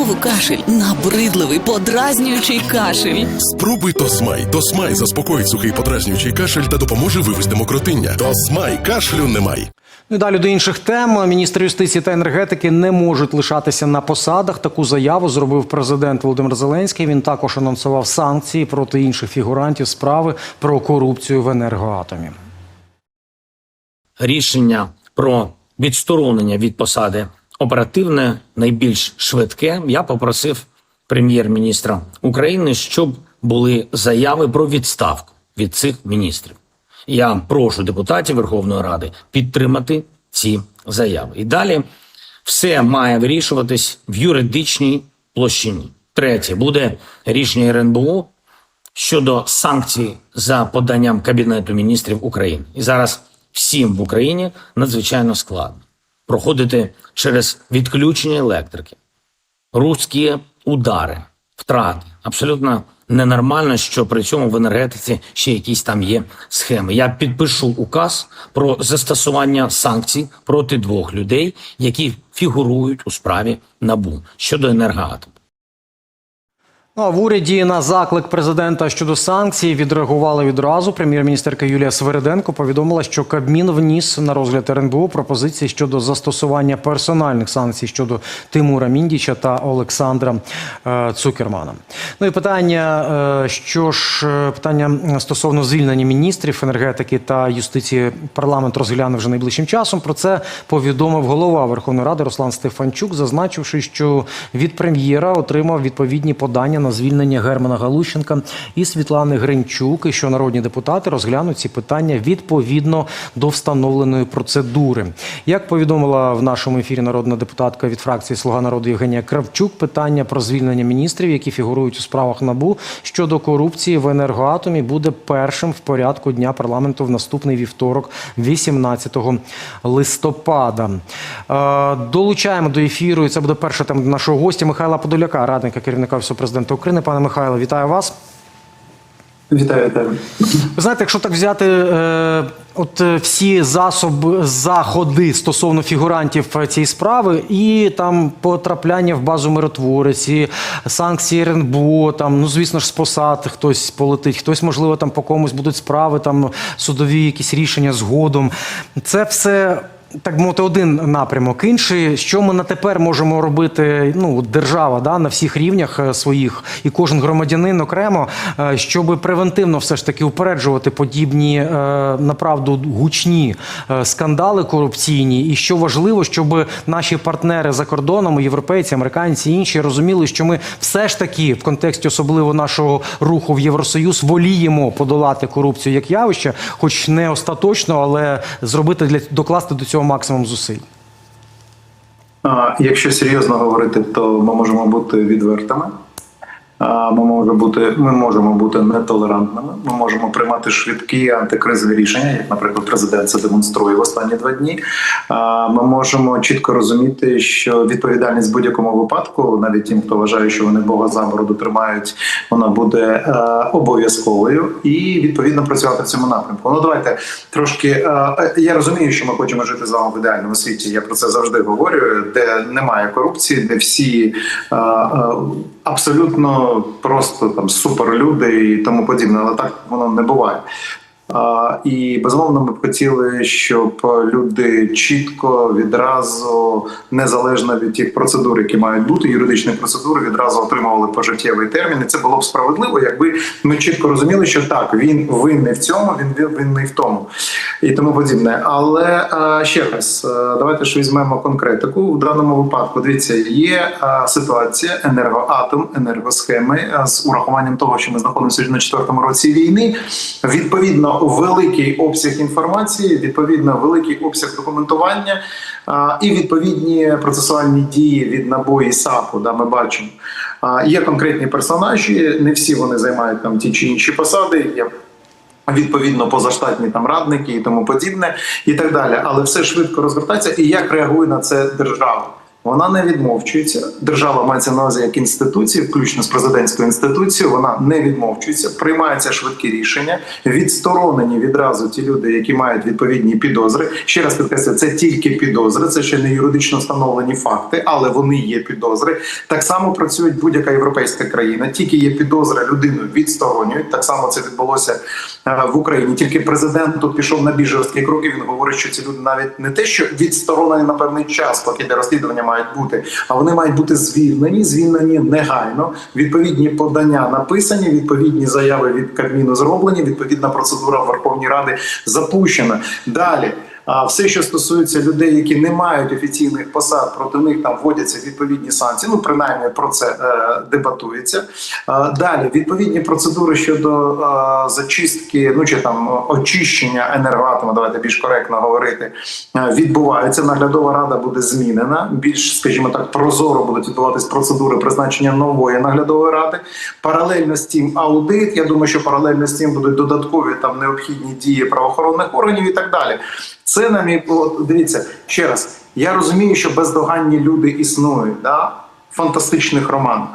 Знову кашель, набридливий, подразнюючий кашель. Спробуй Тосмай. Тосмай заспокоїть сухий подразнюючий кашель та допоможе вивести мокротиння. Тосмай кашлю немає. Ну і далі до інших тем. Міністр юстиції та енергетики не можуть лишатися на посадах. Таку заяву зробив президент Володимир Зеленський. Він також анонсував санкції проти інших фігурантів справи про корупцію в енергоатомі. рішення про відсторонення від посади оперативне, найбільш швидке. Я попросив прем'єр-міністра України, щоб були заяви про відставку від цих міністрів. Я прошу депутатів Верховної Ради підтримати ці заяви. І далі все має вирішуватись в юридичній площині. Третє буде рішення РНБО щодо санкцій за поданням Кабінету міністрів України. І зараз всім в Україні надзвичайно складно проходити через відключення електрики, руські удари, втрати. Абсолютно ненормально, що при цьому в енергетиці ще якісь там є схеми. Я підпишу указ про застосування санкцій проти двох людей, які фігурують у справі НАБУ щодо енергоатому. Ну, а в уряді на заклик президента щодо санкцій відреагували відразу. Прем'єр-міністерка Юлія Свериденко повідомила, що Кабмін вніс на розгляд РНБО пропозиції щодо застосування персональних санкцій щодо Тимура Міндіча та Олександра е, Цукермана. Ну і питання, е, що ж е, питання стосовно звільнення міністрів енергетики та юстиції парламент розгляне вже найближчим часом. Про це повідомив голова Верховної Ради Руслан Стефанчук, зазначивши, що від прем'єра отримав відповідні подання на звільнення Германа Галущенка і Світлани Гринчук, і що народні депутати розглянуть ці питання відповідно до встановленої процедури. Як повідомила в нашому ефірі народна депутатка від фракції Слуга народу Євгенія Кравчук, питання про звільнення міністрів, які фігурують у справах набу щодо корупції в енергоатомі, буде першим в порядку дня парламенту в наступний вівторок, 18 листопада. Е, Долучаємо до ефіру. І це буде перша тема нашого гостя Михайла Подоляка, радника керівника Офісу президента України. Пане Михайло, вітаю вас. Вітаю, вітаю. Ви знаєте, якщо так взяти е, от е, всі засоби, заходи стосовно фігурантів цієї справи, і там потрапляння в базу миротворець, і санкції РНБО, там, ну звісно ж, з посад хтось полетить, хтось, можливо, там по комусь будуть справи, там судові якісь рішення згодом. Це все. Так мовити, один напрямок. Інший, що ми на тепер можемо робити, ну держава да, на всіх рівнях е, своїх, і кожен громадянин окремо, е, щоб превентивно все ж таки упереджувати подібні е, направду гучні скандали корупційні. І що важливо, щоб наші партнери за кордоном, європейці, американці інші розуміли, що ми все ж таки в контексті особливо нашого руху в Євросоюз воліємо подолати корупцію як явище, хоч не остаточно, але зробити для докласти до цього максимум зусиль. Якщо серйозно говорити, то ми можемо бути відвертими. Ми можемо бути, ми можемо бути нетолерантними. Ми можемо приймати швидкі антикризові рішення, як, наприклад, президент це демонструє в останні два дні. Ми можемо чітко розуміти, що відповідальність в будь-якому випадку, навіть тим, хто вважає, що вони Бога за бороду тримають, вона буде е, обов'язковою і відповідно працювати в цьому напрямку. Ну давайте трошки. е, Я розумію, що ми хочемо жити з вами в ідеальному світі. Я про це завжди говорю, де немає корупції, де всі е, е, абсолютно просто там суперлюди і тому подібне, але так воно не буває. І безумовно, ми б хотіли, щоб люди чітко відразу, незалежно від тих процедур, які мають бути, юридичні процедури, відразу отримували пожиттєвий термін. І це було б справедливо, якби ми чітко розуміли, що так він винний в цьому, він винний в тому і тому подібне. Але ще раз, давайте ж візьмемо конкретику в даному випадку. Дивіться, є ситуація енергоатом, енергосхеми з урахуванням того, що ми знаходимося на четвертому році війни. Відповідно, великий обсяг інформації, відповідно, великий обсяг документування і відповідні процесуальні дії від НАБУ і САПу. Да, ми бачимо. Є конкретні персонажі, не всі вони займають там ті чи інші посади. Є Відповідно, позаштатні там радники і тому подібне, і так далі. Але все швидко розгортається. І як реагує на це держава? Вона не відмовчується. Держава мається на увазі як інституції, включно з президентською інституцією. Вона не відмовчується, приймаються швидкі рішення. Відсторонені відразу ті люди, які мають відповідні підозри. Ще раз підкреслюю, це тільки підозри, це ще не юридично встановлені факти, але вони є підозри. Так само працює будь-яка європейська країна. Тільки є підозра, людину відсторонюють. Так само це відбулося е, в Україні. Тільки президент тут пішов на більш жорсткі кроки. Він говорить, що ці люди навіть не те, що відсторонені на певний час, поки для розслідування мають бути, а вони мають бути звільнені, звільнені негайно. Відповідні подання написані, відповідні заяви від Кабміну зроблені. Відповідна процедура Верховної Ради запущена. Далі. А все, що стосується людей, які не мають офіційних посад, проти них там вводяться відповідні санкції. Ну принаймні про це е, дебатується. Е, далі відповідні процедури щодо е, зачистки, ну чи там очищення енергоатому, давайте більш коректно говорити, е, відбуваються. Наглядова рада буде змінена. Більш, скажімо так, прозоро будуть відбуватись процедури призначення нової наглядової ради. Паралельно з тим аудит. Я думаю, що паралельно з тим будуть додаткові там необхідні дії правоохоронних органів і так далі. Це на мій дивіться ще раз. Я розумію, що бездоганні люди існують, да? в фантастичних романах.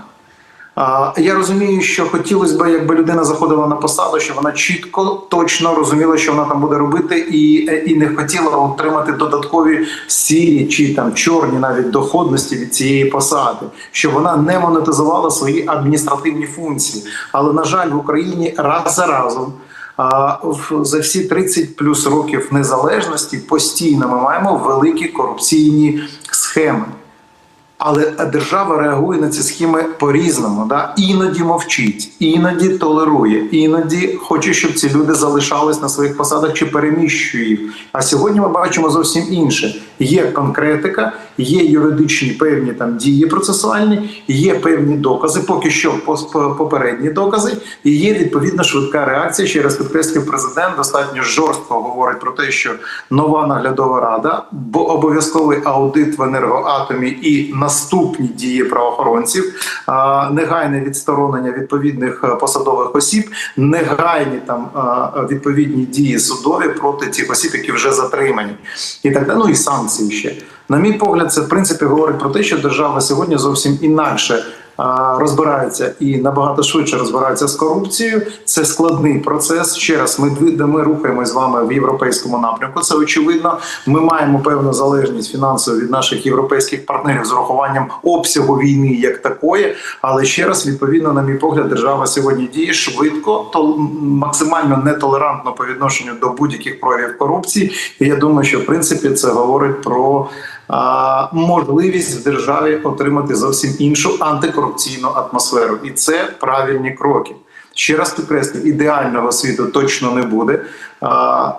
А, я розумію, що хотілося б, якби людина заходила на посаду, що вона чітко, точно розуміла, що вона там буде робити, і, і не хотіла отримати додаткові сірі чи там чорні навіть доходності від цієї посади, що вона не монетизувала свої адміністративні функції. Але на жаль, в Україні раз за разом. За всі 30 плюс років незалежності постійно ми маємо великі корупційні схеми. Але держава реагує на ці схеми по-різному. Да? Іноді мовчить, іноді толерує, іноді хоче, щоб ці люди залишались на своїх посадах чи переміщує їх. А сьогодні ми бачимо зовсім інше: є конкретика, є юридичні певні там дії процесуальні, є певні докази, поки що попередні докази, і є відповідно швидка реакція. Ще раз підкреслюю, президент достатньо жорстко говорить про те, що нова наглядова рада, бо обов'язковий аудит в енергоатомі і наступні дії правоохоронців, негайне відсторонення відповідних е, посадових осіб, негайні там е, відповідні дії судові проти тих осіб, які вже затримані, і так далі. Ну і санкції ще. На мій погляд, це в принципі говорить про те, що держава сьогодні зовсім інакше. Розбирається і набагато швидше розбирається з корупцією. Це складний процес. Ще раз, ми ми рухаємось з вами в європейському напрямку. Це очевидно. Ми маємо певну залежність фінансову від наших європейських партнерів з урахуванням обсягу війни як такої. Але ще раз, відповідно, на мій погляд, держава сьогодні діє швидко, то максимально нетолерантно по відношенню до будь-яких проявів корупції. І я думаю, що в принципі це говорить про можливість в державі отримати зовсім іншу антикорупційну атмосферу, і це правильні кроки. Ще раз підкреслю, ідеального світу точно не буде,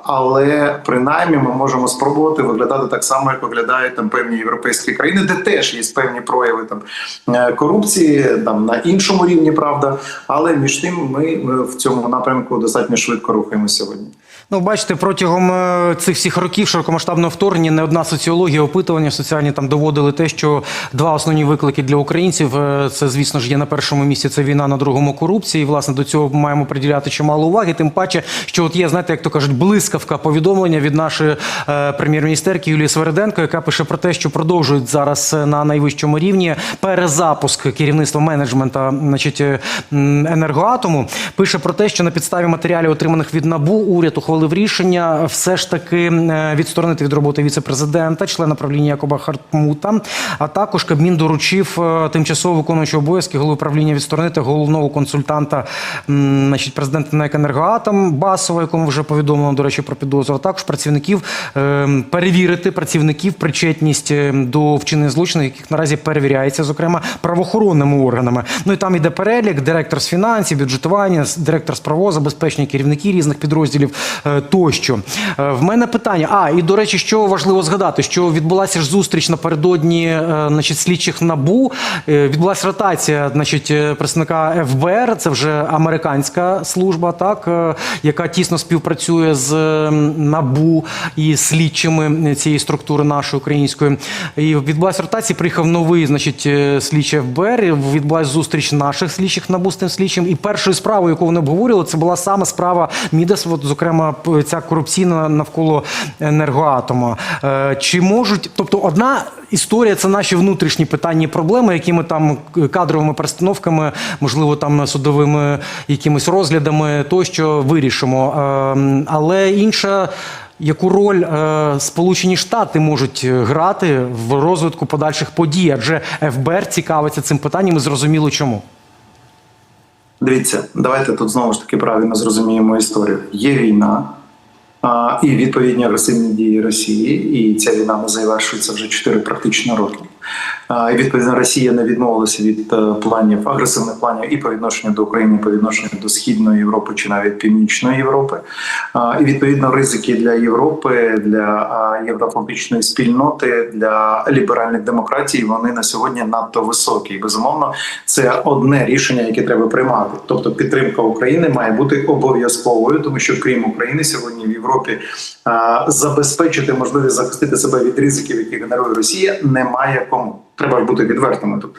але принаймні ми можемо спробувати виглядати так само, як виглядають там певні європейські країни, де теж є певні прояви там е, корупції, там на іншому рівні, правда. Але між тим ми, ми в цьому напрямку достатньо швидко рухаємося сьогодні. Ну, бачите, протягом е, цих всіх років широкомасштабного вторгнення не одна соціологія, опитування соціальні там доводили те, що два основні виклики для українців е, це, звісно ж, є на першому місці це війна, на другому корупція. І власне до цього маємо приділяти чимало уваги. Тим паче, що от є, знаєте, як то кажуть, блискавка повідомлення від нашої е, прем'єр-міністерки Юлії Свериденко, яка пише про те, що продовжують зараз е, на найвищому рівні перезапуск керівництва менеджмента, значить, енергоатому. Пише про те, що на підставі матеріалів, отриманих від НАБУ, уряд ухвалив рішення все ж таки е, відсторонити від роботи віце-президента, члена правління Якоба Хартмута. А також Кабмін доручив е, тимчасово виконуючого обов'язки голови правління відсторонити головного консультанта значить, президента НЕК «Енергоатом» Басова, якому вже повідомлено, до речі, про підозру. А також працівників е, перевірити працівників причетність до вчинення злочинів, яких наразі перевіряється, зокрема правоохоронними органами. Ну і там йде перелік: директор з фінансів, бюджетування, директор з правозабезпечення, керівники різних підрозділів тощо. Е, В мене питання. А і до речі, що важливо згадати, що відбулася ж зустріч напередодні, е, значить, слідчих набу. Е, Відбулася ротація, значить, е, представника ФБР. Це вже американська служба, так е, яка тісно співпрацює з е, набу і слідчими цієї структури нашої української. І відбулася ротація. Приїхав новий, значить, е, слідчий ФБР. Відбулася зустріч наших слідчих набу з тим слідчим. І першою справою, яку вони обговорювали, це була саме справа Мідас, от, зокрема ця корупційна навколо енергоатома. Е, Чи можуть, тобто, одна історія це наші внутрішні питання проблеми, які ми там кадровими перестановками, можливо, там судовими якимись розглядами тощо вирішимо. Е, Але інша. Яку роль е, Сполучені Штати можуть грати в розвитку подальших подій? Адже ФБР цікавиться цим питанням і зрозуміло чому. Дивіться, давайте тут знову ж таки правильно зрозуміємо історію. Є війна а, і відповідні агресивні дії Росії, і ця війна не завершується вже 4 практично роки. І відповідно Росія не відмовилася від е, планів агресивних планів і по відношенню до України, і по відношенню до східної Європи чи навіть північної Європи. І відповідно ризики для Європи, для євроатлантичної спільноти, для ліберальних демократій вони на сьогодні надто високі. І безумовно, це одне рішення, яке треба приймати. Тобто підтримка України має бути обов'язковою, тому що крім України сьогодні в Європі забезпечити можливість захистити себе від ризиків, які генерує Росія, немає кому. Треба бути відвертими тут.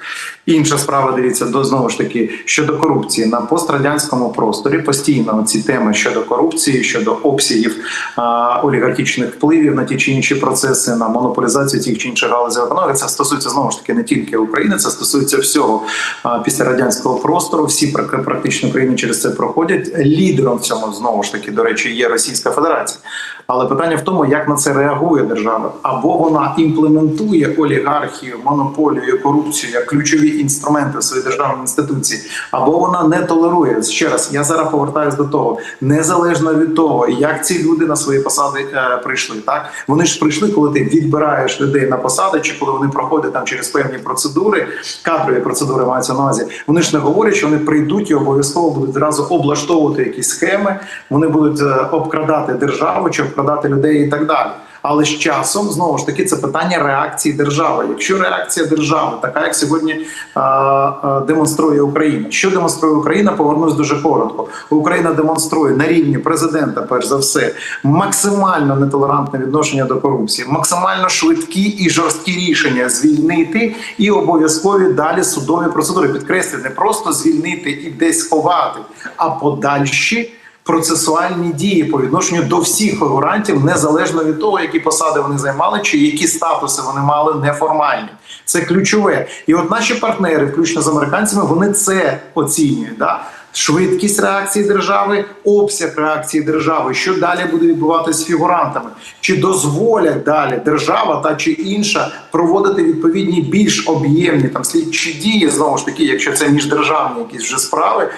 Інша справа, дивіться, до знову ж таки щодо корупції на пострадянському просторі. Постійно ці теми щодо корупції, щодо обсягів а, олігархічних впливів на ті чи інші процеси, на монополізацію тих чи інших галузей економіки. Це стосується знову ж таки не тільки України, це стосується всього а, після радянського простору. Всі прак- практично країни через це проходять. Лідером в цьому знову ж таки, до речі, є Російська Федерація. Але питання в тому, як на це реагує держава, або вона імплементує олігархію, монополію, корупцію як ключові інструменти в своїй державній інституції, або вона не толерує. Ще раз, я зараз повертаюся до того, незалежно від того, як ці люди на свої посади е, прийшли. Так вони ж прийшли, коли ти відбираєш людей на посади, чи коли вони проходять там через певні процедури, кадрові процедури маються на увазі. Вони ж не говорять, що вони прийдуть і обов'язково будуть зразу облаштовувати якісь схеми. Вони будуть е, обкрадати державу чи обкрадати людей і так далі. Але з часом знову ж таки це питання реакції держави. Якщо реакція держави, така як сьогодні а, а, демонструє Україна, що демонструє Україна, повернусь дуже коротко. Україна демонструє на рівні президента, перш за все, максимально нетолерантне відношення до корупції, максимально швидкі і жорсткі рішення звільнити і обов'язкові далі судові процедури. Підкреслюю, не просто звільнити і десь сховати, а подальші процесуальні дії по відношенню до всіх фігурантів, незалежно від того, які посади вони займали, чи які статуси вони мали неформальні. Це ключове. І от наші партнери, включно з американцями, вони це оцінюють. Да? Швидкість реакції держави, обсяг реакції держави, що далі буде відбуватися з фігурантами, чи дозволять далі держава та чи інша проводити відповідні більш об'ємні там слідчі дії, знову ж таки, якщо це міждержавні якісь вже справи,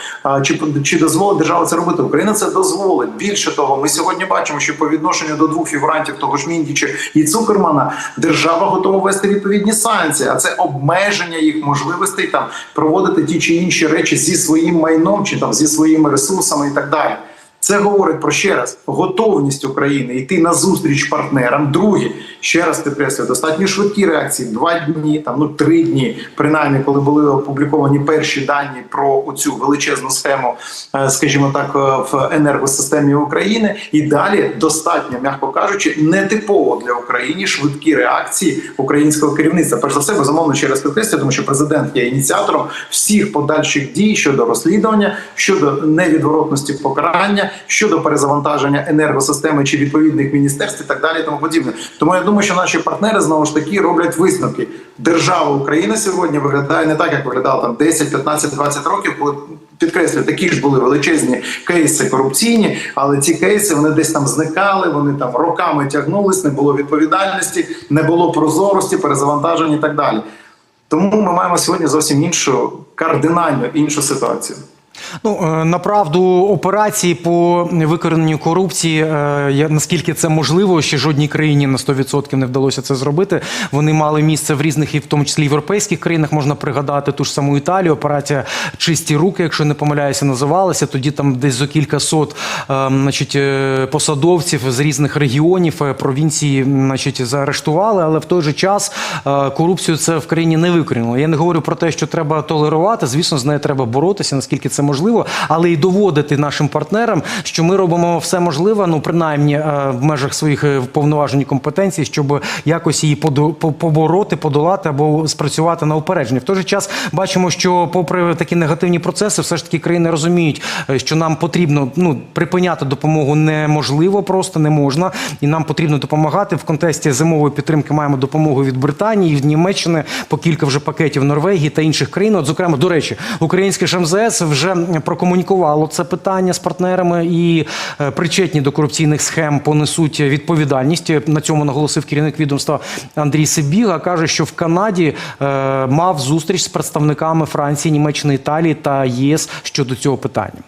чи чи дозволить держава це робити? Україна це дозволить. Більше того, ми сьогодні бачимо, що по відношенню до двох фігурантів того ж Міндіча і Цукермана держава готова вести відповідні санкції, а це обмеження їх можливостей там проводити ті чи інші речі зі своїм майном чи там зі своїми ресурсами і так далі. Це говорить про ще раз готовність України йти на зустріч партнерам. Друге, ще раз підкреслюю, достатньо швидкі реакції. Два дні, там ну три дні, принаймні, коли були опубліковані перші дані про цю величезну схему, е, скажімо так, е, в енергосистемі України. І далі достатньо, м'яко кажучи, нетипово для України швидкі реакції українського керівництва. Перш за все, безумовно, ще раз підкреслюю, тому що президент є ініціатором всіх подальших дій щодо розслідування, щодо невідворотності покарання щодо перезавантаження енергосистеми чи відповідних міністерств і так далі, і тому подібне. Тому я думаю, що наші партнери знову ж таки роблять висновки. Держава Україна сьогодні виглядає не так, як виглядала там 10, 15, 20 років, коли підкреслюю, такі ж були величезні кейси корупційні, але ці кейси вони десь там зникали, вони там роками тягнулись, не було відповідальності, не було прозорості, перезавантаження і так далі. Тому ми маємо сьогодні зовсім іншу кардинально іншу ситуацію. Ну е, направду операції по викорененню корупції, е, наскільки це можливо, ще жодній країні на 100% не вдалося це зробити. Вони мали місце в різних, і в тому числі європейських країнах. Можна пригадати ту ж саму Італію. Операція Чисті руки, якщо не помиляюся, називалася. Тоді там десь зо кілька сот е, значить, посадовців з різних регіонів провінції, значить, заарештували, але в той же час корупцію це в країні не викорінило. Я не говорю про те, що треба толерувати. Звісно, з нею треба боротися, наскільки це але й доводити нашим партнерам, що ми робимо все можливе, ну принаймні е, в межах своїх е, повноважень і компетенцій, щоб якось її побороти, подолати або спрацювати на упередження. В той же час бачимо, що попри такі негативні процеси, все ж таки країни розуміють, е, що нам потрібно ну припиняти допомогу неможливо, просто не можна, і нам потрібно допомагати в контексті зимової підтримки. Маємо допомогу від Британії, від Німеччини, по кілька вже пакетів Норвегії та інших країн. От, зокрема, до речі, українське ж МЗС вже прокомунікувало це питання з партнерами і е, причетні до корупційних схем понесуть відповідальність. На цьому наголосив керівник відомства Андрій Сибіга. каже, що в Канаді е, мав зустріч з представниками Франції, Німеччини, Італії та ЄС щодо цього питання.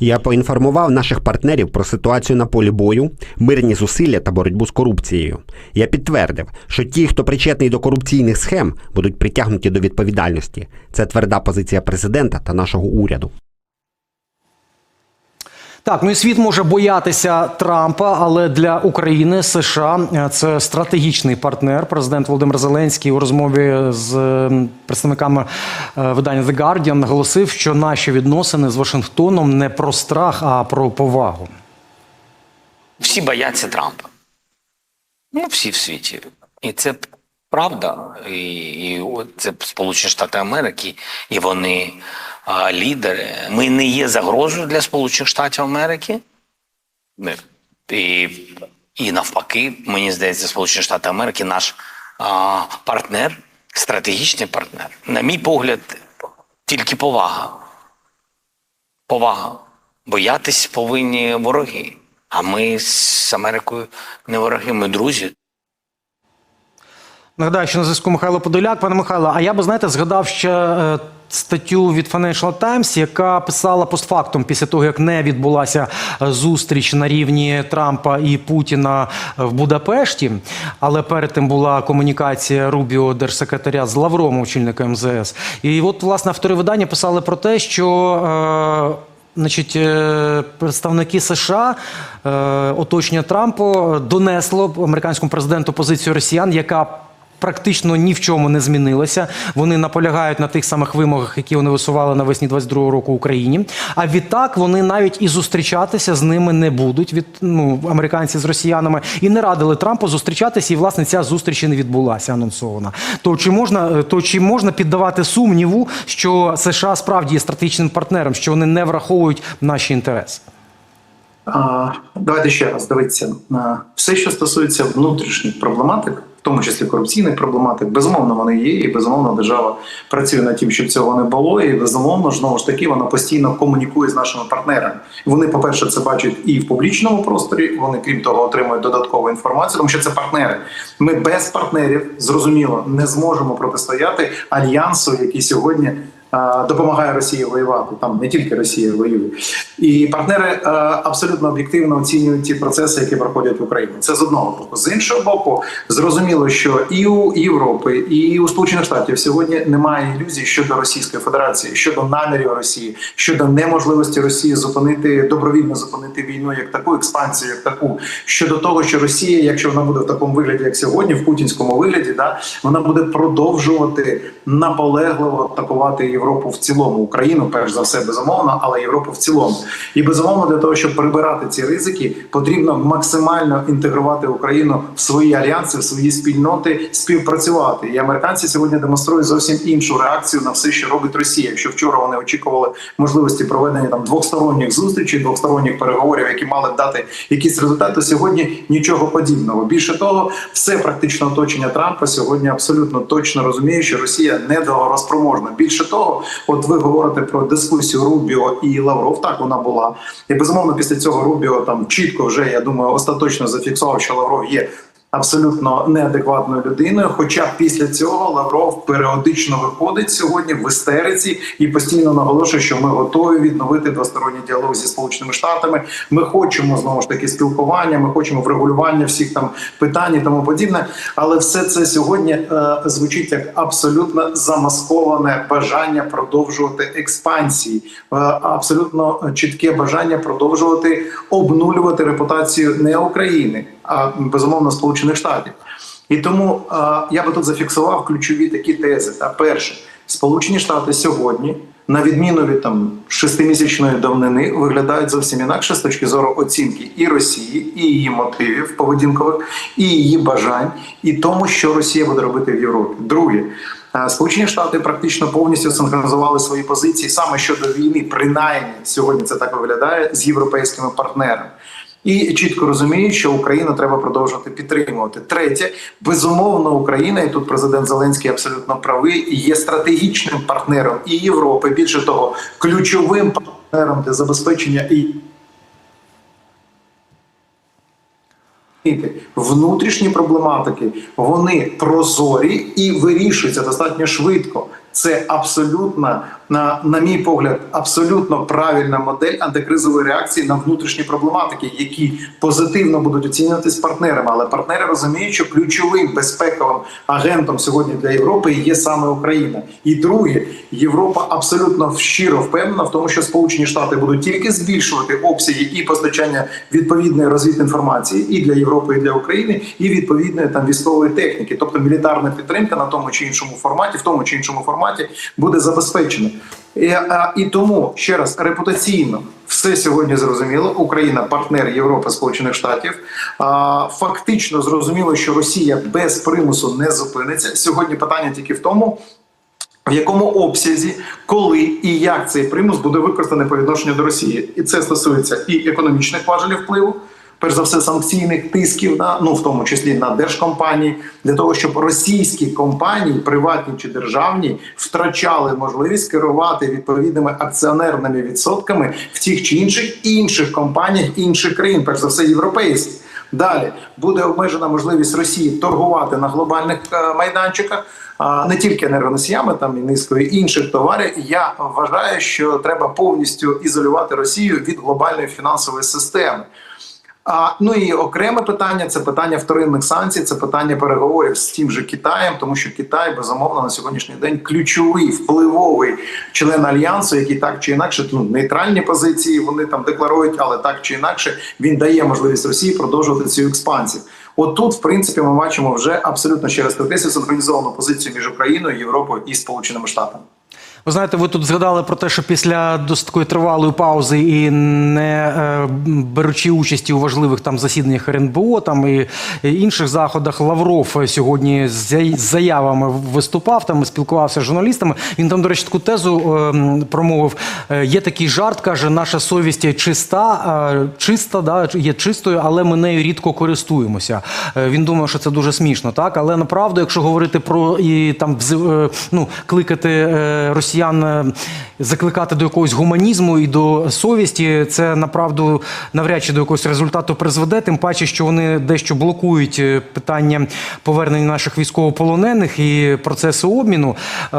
Я поінформував наших партнерів про ситуацію на полі бою, мирні зусилля та боротьбу з корупцією. Я підтвердив, що ті, хто причетний до корупційних схем, будуть притягнуті до відповідальності. Це тверда позиція президента та нашого уряду. Так, ну і світ може боятися Трампа, але для України США е, це стратегічний партнер. Президент Володимир Зеленський у розмові з ем, представниками е, видання The Guardian наголосив, що наші відносини з Вашингтоном не про страх, а про повагу. всі бояться Трампа. Ну, всі в світі. І це правда. І, і це Сполучені Штати Америки, і вони лідери. Ми не є загрозою для Сполучених Штатів Америки. І, і навпаки, мені здається, Сполучені Штати Америки наш а, партнер, стратегічний партнер. На мій погляд, тільки повага. Повага. Боятись повинні вороги. А ми з Америкою не вороги, ми друзі. Нагадаю, що на зв'язку Михайло Подоляк. Пане Михайло, а я би знаєте, згадав ще е, статтю від Financial Times, яка писала постфактум після того, як не відбулася е, зустріч на рівні Трампа і Путіна е, в Будапешті. Але перед тим була комунікація Рубіо держсекретаря з Лавровим, очільником МЗС. І от власне автори видання писали про те, що. Е, Значить, е, представники США, оточення Трампа донесло американському президенту позицію росіян, яка практично ні в чому не змінилася. Вони наполягають на тих самих вимогах, які вони висували навесні 22-го року Україні. А відтак вони навіть і зустрічатися з ними не будуть від ну американці з росіянами і не радили Трампу зустрічатися. І власне ця зустріч не відбулася анонсована. То чи можна то чи можна піддавати сумніву, що США справді є стратегічним партнером, що вони не враховують наші інтереси? Давайте ще раз дивіться. А, Все, що стосується внутрішніх проблематик, тому числі корупційних проблематик, безумовно, вони є, і безумовно держава працює над тим, щоб цього не було. І безумовно, знову ж таки, вона постійно комунікує з нашими партнерами. Вони, по-перше, це бачать і в публічному просторі. Вони, крім того, отримують додаткову інформацію, тому що це партнери. Ми без партнерів зрозуміло не зможемо протистояти альянсу, який сьогодні. Допомагає Росії воювати там не тільки Росія воює, і партнери абсолютно об'єктивно оцінюють ті процеси, які проходять в Україні. Це з одного боку. З іншого боку, зрозуміло, що і у Європи, і у Сполучених Штатів сьогодні немає ілюзій щодо Російської Федерації, щодо намірів Росії, щодо неможливості Росії зупинити добровільно зупинити війну як таку експансію, як таку щодо того, що Росія, якщо вона буде в такому вигляді, як сьогодні, в путінському вигляді, да вона буде продовжувати наполегливо атакувати Європу в цілому, Україну, перш за все, безумовно, але Європу в цілому. І безумовно для того, щоб прибирати ці ризики, потрібно максимально інтегрувати Україну в свої альянси, в свої спільноти, співпрацювати. І американці сьогодні демонструють зовсім іншу реакцію на все, що робить Росія. Якщо вчора вони очікували можливості проведення там двосторонніх зустрічей, двосторонніх переговорів, які мали б дати якісь результати, то сьогодні нічого подібного. Більше того, все практично оточення Трампа сьогодні абсолютно точно розуміє, що Росія недорозпроможна. Більше того, от ви говорите про дискусію Рубіо і Лавров. Так вона була. І безумовно, після цього Рубіо там чітко вже я думаю, остаточно зафіксував, що Лавров є. Абсолютно неадекватною людиною. Хоча після цього Лавров періодично виходить сьогодні в істериці і постійно наголошує, що ми готові відновити двосторонній діалог зі сполученими штатами. Ми хочемо знову ж таки спілкування. Ми хочемо врегулювання всіх там питань і тому подібне. Але все це сьогодні е, звучить як абсолютно замасковане бажання продовжувати експансії, е, абсолютно чітке бажання продовжувати обнулювати репутацію не України, безумовно Сполучених Штатів. І тому я би тут зафіксував ключові такі тези. Та перше, Сполучені Штати сьогодні, на відміну від там шестимісячної давнини, виглядають зовсім інакше з точки зору оцінки і Росії, і її мотивів поведінкових, і її бажань, і тому, що Росія буде робити в Європі. Друге. Сполучені Штати практично повністю синхронізували свої позиції саме щодо війни, принаймні сьогодні це так виглядає з європейськими партнерами. І чітко розуміють, що Україну треба продовжувати підтримувати. Третє, безумовно, Україна, і тут президент Зеленський абсолютно правий, є стратегічним партнером і Європи. Більше того, ключовим партнером для забезпечення і внутрішні проблематики вони прозорі і вирішуються достатньо швидко. Це абсолютно, на, на мій погляд, абсолютно правильна модель антикризової реакції на внутрішні проблематики, які позитивно будуть оцінюватись партнерами. Але партнери розуміють, що ключовим безпековим агентом сьогодні для Європи є саме Україна. І друге, Європа абсолютно щиро впевнена в тому, що Сполучені Штати будуть тільки збільшувати обсяги і постачання відповідної розвідінформації і для Європи, і для України, і відповідної там військової техніки, тобто мілітарна підтримка на тому чи іншому форматі, в тому чи іншому форматі буде забезпечена. І, а, і тому ще раз репутаційно все сьогодні зрозуміло. Україна партнер Європи, Сполучених Штатів. А, фактично зрозуміло, що Росія без примусу не зупиниться. Сьогодні питання тільки в тому. В якому обсязі, коли і як цей примус буде використаний по відношенню до Росії, і це стосується і економічних важелів впливу, перш за все санкційних тисків на ну в тому числі на держкомпанії, для того, щоб російські компанії, приватні чи державні, втрачали можливість керувати відповідними акціонерними відсотками в тих чи інших інших компаніях інших країн, перш за все європейських. Далі буде обмежена можливість Росії торгувати на глобальних е, майданчиках. А не тільки енергоносіями, там і низкою інших товарів. Я вважаю, що треба повністю ізолювати Росію від глобальної фінансової системи. А ну і окреме питання це питання вторинних санкцій, це питання переговорів з тим же Китаєм, тому що Китай безумовно на сьогоднішній день ключовий впливовий член альянсу, який так чи інакше ну, нейтральні позиції вони там декларують, але так чи інакше він дає можливість Росії продовжувати цю експансію. От тут, в принципі, ми бачимо вже абсолютно ще раз синхронізовану позицію між Україною, Європою і Сполученими Штатами. Ви знаєте, ви тут згадали про те, що після досить такої тривалої паузи і не е, беручи участі у важливих там засіданнях РНБО там і інших заходах, Лавров сьогодні з заявами виступав там, спілкувався з журналістами. Він там, до речі, таку тезу е, промовив. Е, Є такий жарт, каже, наша совість чиста, чиста, да, є чистою, але ми нею рідко користуємося. Він думав, що це дуже смішно, так але направду, якщо говорити про і там ну, кликати е, росіян, е, закликати до якогось гуманізму і до совісті, це направду навряд чи до якогось результату призведе. Тим паче, що вони дещо блокують е, питання повернення наших військовополонених і процеси обміну. Е,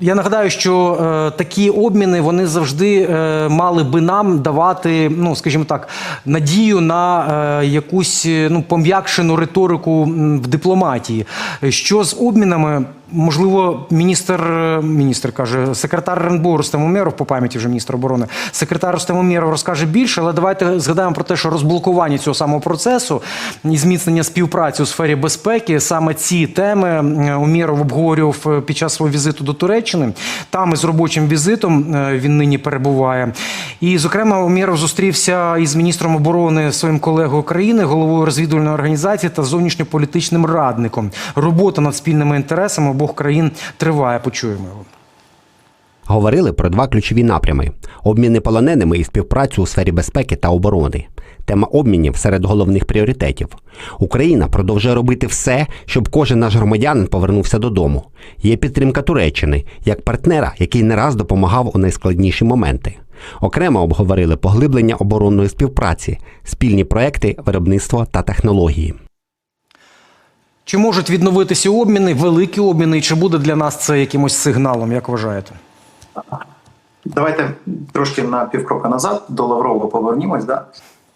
Я нагадаю, що такі обміни вони завжди мали би нам давати, ну скажімо так, надію на якусь ну пом'якшену риторику в дипломатії. Що з обмінами? Можливо, міністр, е, міністр каже, секретар РНБО Рустем Умєров, по пам'яті вже міністр оборони, секретар Рустем Умєров розкаже більше, але давайте згадаємо про те, що розблокування цього самого процесу і зміцнення співпраці у сфері безпеки, саме ці теми Умєров обговорював е, під час свого візиту до Туреччини. Там із робочим візитом е, він нині перебуває. І, зокрема, Умєров зустрівся із міністром оборони своїм колегою країни, головою розвідувальної організації та зовнішньополітичним радником. Робота над спільними інтересами обох країн триває. Почуємо його. Говорили про два ключові напрями: обміни полоненими і співпрацю у сфері безпеки та оборони. Тема обмінів серед головних пріоритетів. Україна продовжує робити все, щоб кожен наш громадянин повернувся додому. Є підтримка Туреччини як партнера, який не раз допомагав у найскладніші моменти. Окремо обговорили поглиблення оборонної співпраці, спільні проекти, виробництво та технології. Чи можуть відновитися обміни, великі обміни, і чи буде для нас це якимось сигналом, як вважаєте? Давайте трошки на півкрока назад до Лаврова повернімось. Да?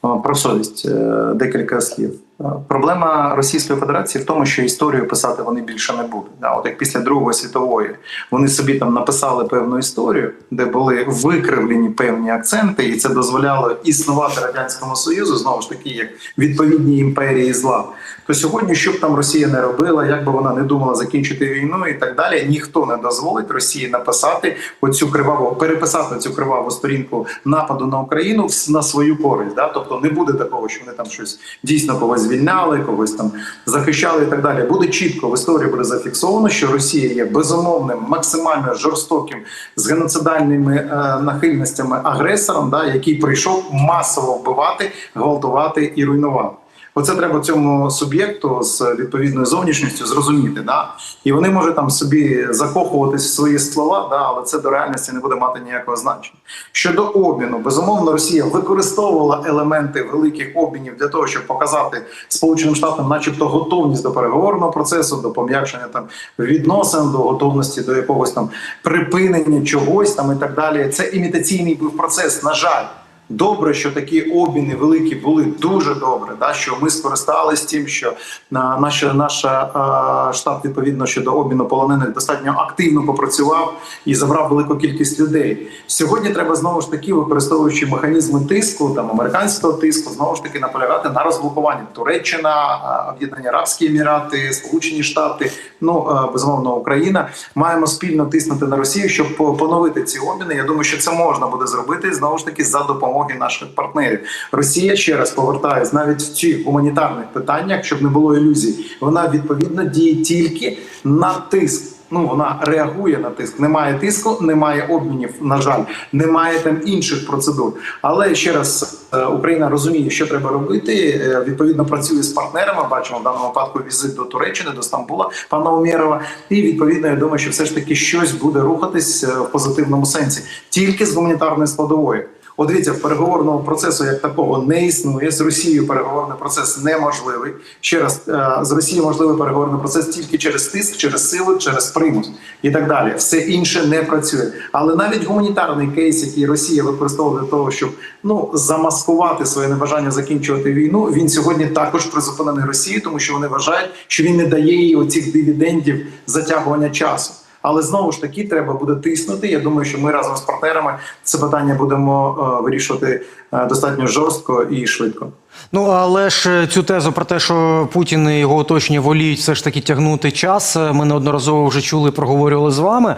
Е, Про совість е, декілька слів. Е, Проблема Російської Федерації в тому, що історію писати вони більше не будуть. От як після Другої світової вони собі там написали певну історію, де були викривлені певні акценти, і це дозволяло існувати радянському союзу знову ж таки як відповідні імперії зла. То сьогодні, що б там Росія не робила, як би вона не думала закінчити війну і так далі, ніхто не дозволить Росії написати оцю криваву переписати цю криваву сторінку нападу на Україну на свою користь. Да? Тобто не буде такого, що вони там щось дійсно когось звільняли, когось там захищали і так далі. Буде чітко в історії буде зафіксовано, що Росія є безумовним, максимально жорстоким з геноцидальними е, нахильностями агресором, да, який прийшов масово вбивати, гвалтувати і руйнувати. Оце треба цьому суб'єкту з відповідною зовнішністю зрозуміти. Да? І вони можуть там собі закохуватись в свої слова, да, але це до реальності не буде мати ніякого значення. Щодо обміну, безумовно, Росія використовувала елементи великих обмінів для того, щоб показати Сполученим Штатам, начебто, готовність до переговорного процесу, до пом'якшення там відносин, до готовності до якогось там припинення чогось там і так далі. Це імітаційний був процес, на жаль. Добре, що такі обміни великі були дуже добре. Да, що ми скористались тим, що на наша наша штаб відповідно щодо обміну полонених достатньо активно попрацював і забрав велику кількість людей. Сьогодні треба знову ж таки, використовуючи механізми тиску, там американського тиску, знову ж таки наполягати на розблокуванні Туреччина, Об'єднані Арабські Емірати, Сполучені Штати, ну безумовно Україна. Маємо спільно тиснути на Росію, щоб поновити ці обміни. Я думаю, що це можна буде зробити знову ж таки за допомоги наших партнерів. Росія ще раз повертаюсь навіть в ці гуманітарних питаннях, щоб не було ілюзій. Вона відповідно діє тільки на тиск. Ну вона реагує на тиск. Немає тиску, немає обмінів. На жаль, немає там інших процедур. Але ще раз е, Україна розуміє, що треба робити. е, Відповідно працює з партнерами. Бачимо в даному випадку візит до Туреччини, до Стамбула, пана Умєрова. І відповідно, я думаю, що все ж таки щось буде рухатись е, в позитивному сенсі, тільки з гуманітарної складової. От дивіться, переговорного процесу як такого не існує. З Росією переговорний процес неможливий. Ще раз е, з Росією можливий переговорний процес тільки через тиск, через силу, через примус і так далі. Все інше не працює. Але навіть гуманітарний кейс, який Росія використовує для того, щоб ну замаскувати своє небажання закінчувати війну, він сьогодні також призупинений Росією, тому що вони вважають, що він не дає їй оцих дивідендів затягування часу. Але знову ж таки треба буде тиснути. Я думаю, що ми разом з партнерами це питання будемо е, вирішувати е, достатньо жорстко і швидко. Ну але ж е, цю тезу про те, що Путін і його оточення воліють все ж таки тягнути час. Ми неодноразово вже чули, проговорювали з вами.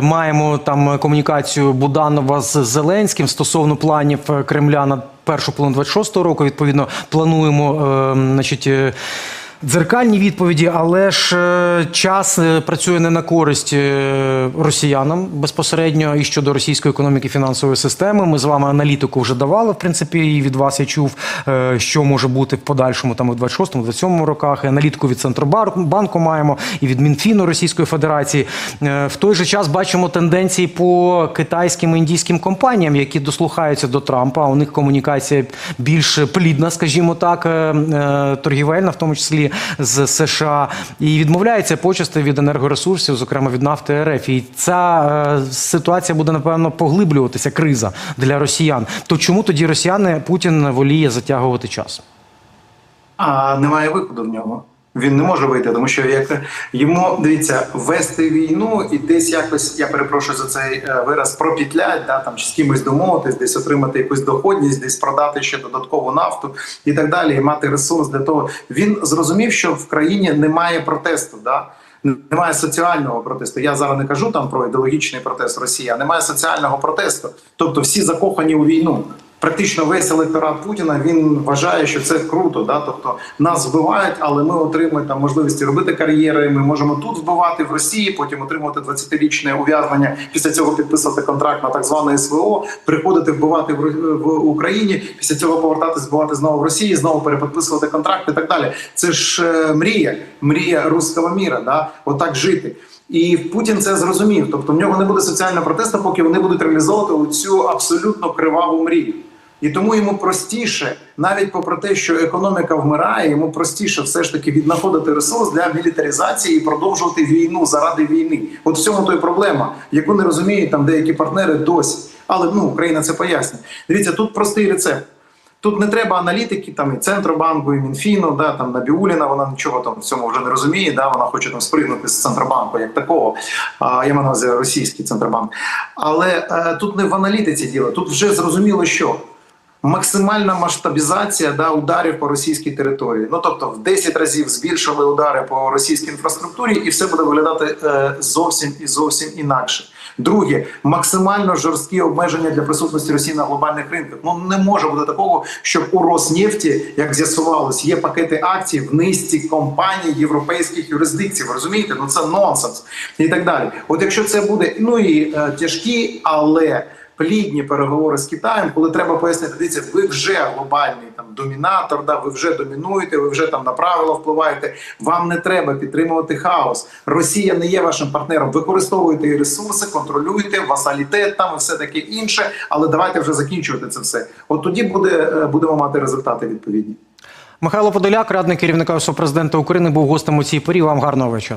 Маємо там комунікацію Буданова з Зеленським стосовно планів Кремля на першу половину 26-го року. Відповідно, плануємо, значить. Дзеркальні відповіді, але ж е, час е, працює не на користь е, росіянам безпосередньо і щодо російської економіки фінансової системи. Ми з вами аналітику вже давали. В принципі, і від вас я чув, що може бути в подальшому там у 26-му, 27-му роках. І аналітику від Центробанку маємо і від Мінфіну Російської Федерації. В той же час бачимо тенденції по китайським і індійським компаніям, які дослухаються до Трампа. У них комунікація більш плідна, скажімо так, торгівельна, в тому числі з США, і відмовляється почасти від енергоресурсів, зокрема від нафти РФ. І ця е, ситуація буде напевно поглиблюватися, криза для росіян. То чому тоді росіяни Путін воліє затягувати час? А немає виходу в нього. Він не може вийти, тому що як йому дивіться вести війну і десь якось я перепрошую за цей е, вираз пропітлять, да там чи з кимось домовитись, десь отримати якусь доходність, десь продати ще додаткову нафту і так далі, і мати ресурс для того. Він зрозумів, що в країні немає протесту. Да? Немає соціального протесту. Я зараз не кажу там про ідеологічний протест Росії, а немає соціального протесту. Тобто всі закохані у війну. Практично весь електорат Путіна він вважає, що це круто. Да? Тобто нас вбивають, але ми отримуємо там можливості робити кар'єри. Ми можемо тут вбивати в Росії, потім отримувати 20-річне ув'язнення. Після цього підписувати контракт на так зване СВО, приходити вбивати в, в Україні. Pісля цього повертатись вбивати знову в Росії, знову перепідписувати контракт і так далі. Це ж е, мрія, мрія руського міра. Да? Отак жити. І Путін це зрозумів. Тобто в нього не буде соціального протесту, поки вони будуть реалізовувати цю абсолютно криваву мрію. І тому йому простіше, навіть попри те, що економіка вмирає, йому простіше все ж таки віднаходити ресурс для мілітаризації і продовжувати війну заради війни. От в цьому то й проблема, яку не розуміють там деякі партнери досі. Але ну Україна це пояснює. Дивіться, тут простий рецепт. Тут не треба аналітики, там і Центробанку, і Мінфіну, да, там Набіуліна, вона нічого там в цьому вже не розуміє, да, вона хоче там спригнути з Центробанку як такого, а, я маю на увазі російський Центробанк. Але е, тут не в аналітиці діло, тут вже зрозуміло, що максимальна масштабізація да, ударів по російській території. Ну тобто в 10 разів збільшили удари по російській інфраструктурі, і все буде виглядати е, зовсім і зовсім інакше. Друге, максимально жорсткі обмеження для присутності Росії на глобальних ринках. Ну не може бути такого, щоб у Роснефті, як з'ясувалось, є пакети акцій в низці компаній європейських юрисдикцій. Ви розумієте? Ну це нонсенс і так далі. От якщо це буде ну і е, тяжкі, але плідні переговори з Китаєм, коли треба пояснити, дивіться, ви вже глобальний там домінатор, да, ви вже домінуєте, ви вже там на правила впливаєте. Вам не треба підтримувати хаос. Росія не є вашим партнером. Використовуйте її ресурси, контролюйте, васалітет там і все таке інше. Але давайте вже закінчувати це все. От тоді буде е, будемо мати результати відповідні. Михайло Подоляк, радник керівника Офісу президента України, був гостем у цій порі. Вам гарного вечора.